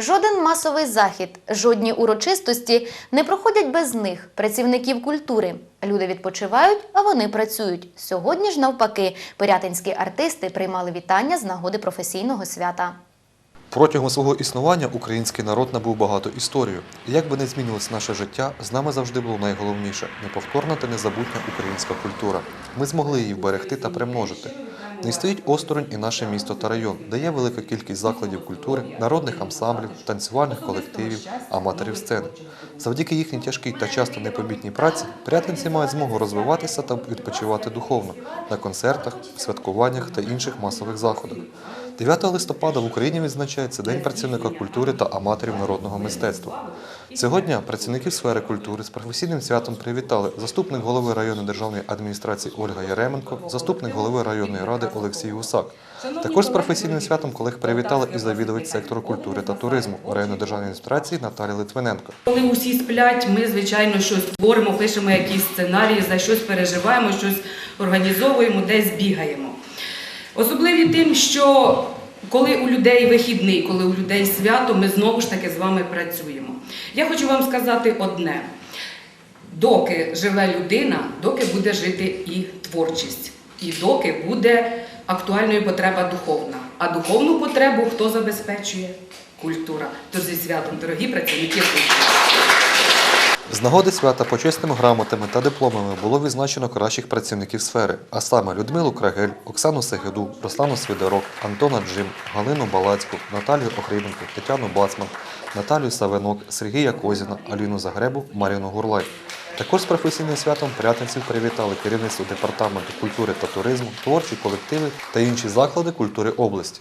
Жоден масовий захід, жодні урочистості не проходять без них, працівників культури. Люди відпочивають, а вони працюють. Сьогодні ж, навпаки, пирятинські артисти приймали вітання з нагоди професійного свята. Протягом свого існування український народ набув багато історію. І як би не змінилось наше життя, з нами завжди було найголовніше неповторна та незабутня українська культура. Ми змогли її вберегти та примножити. Не стоїть осторонь і наше місто та район, де є велика кількість закладів культури, народних ансамблів, танцювальних колективів, аматорів сцени. Завдяки їхній тяжкій та часто непомітній праці прятинці мають змогу розвиватися та відпочивати духовно на концертах, святкуваннях та інших масових заходах. 9 листопада в Україні відзначається День працівника культури та аматорів народного мистецтва. Цього дня працівників сфери культури з професійним святом привітали заступник голови районної державної адміністрації Ольга Яременко, заступник голови районної ради Олексій Гусак. Також з професійним святом колег привітали і завідувач сектору культури та туризму районної державної адміністрації Наталія Литвиненко. Коли усі сплять, ми, звичайно, щось творимо, пишемо якісь сценарії, за щось переживаємо, щось організовуємо, десь бігаємо. Особливі тим, що коли у людей вихідний, коли у людей свято, ми знову ж таки з вами працюємо. Я хочу вам сказати одне: доки живе людина, доки буде жити і творчість, і доки буде актуальною потреба духовна. А духовну потребу хто забезпечує? Культура. Тож зі святом, дорогі працівники культури. З нагоди свята почесними грамотами та дипломами було відзначено кращих працівників сфери, а саме Людмилу Крагель, Оксану Сегеду, Руслану Свідорок, Антона Джим, Галину Балацьку, Наталію Охрібенко, Тетяну Бацман, Наталію Савенок, Сергія Козіна, Аліну Загребу, Марину Гурлай. Також з професійним святом прятинців привітали керівництво департаменту культури та туризму, творчі колективи та інші заклади культури області.